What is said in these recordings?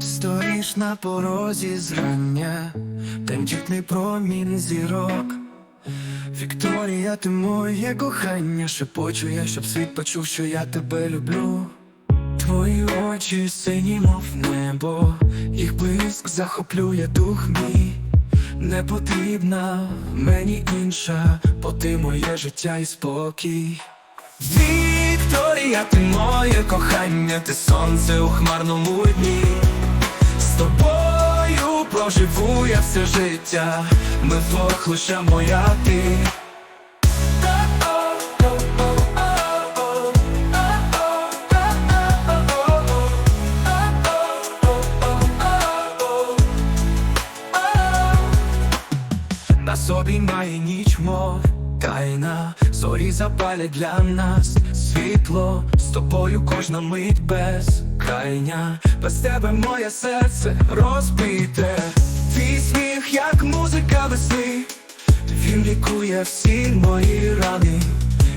Стоїш на порозі зрання, тендітний промінь зірок. Вікторія, ти моє кохання, шепочу я, щоб світ почув, що я тебе люблю. Твої очі сині, мов небо, їх блиск захоплює дух мій. Не потрібна мені інша, бо ти моє життя і спокій. Вікторія, ти моє кохання, ти сонце у хмарному дні. З тобою проживу я все життя, ми вдвох лише моя ти. На собі має ніч мов тайна, зорі запалять для нас світло, з тобою кожна мить без крайня, без тебе моє серце розбите, твій сміх, як музика весни, він лікує всі мої рани,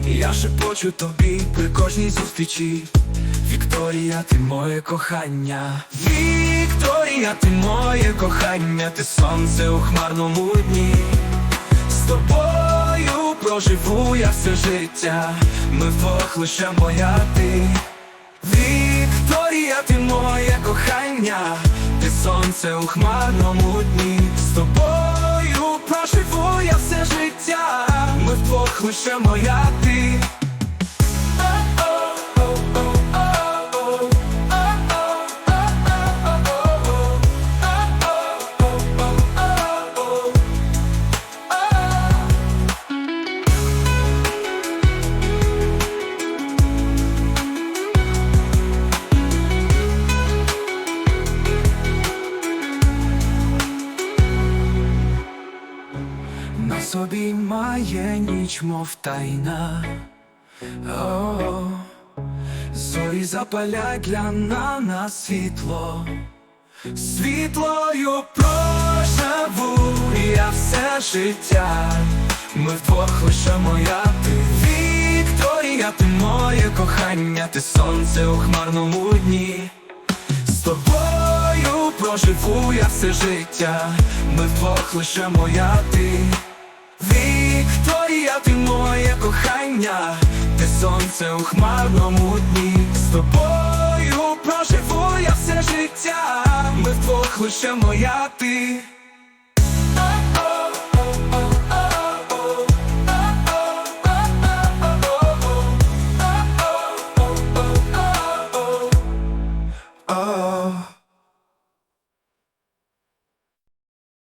я шепочу тобі при кожній зустрічі. Вікторія, ти моє кохання, Вікторія, ти моє кохання, ти сонце у хмарному дні. Проживу я все життя, ми вдвох лише моя ти. Вікторія, ти моє кохання, ти сонце у хмарному дні. З тобою проживу я все життя, ми вдвох лише моя ти. На собі має ніч, мов тайна. О, зорі запалять для на світло. Світлою проживу я все життя. Ми вдвох лише моя ти. Вікторія, ти моє кохання, ти сонце у хмарному дні. З тобою проживу я все життя, ми вдвох лише моя ти. Ти моє кохання, ти сонце у хмарному дні. З тобою проживу я все життя, ми вдвох лише моя ти.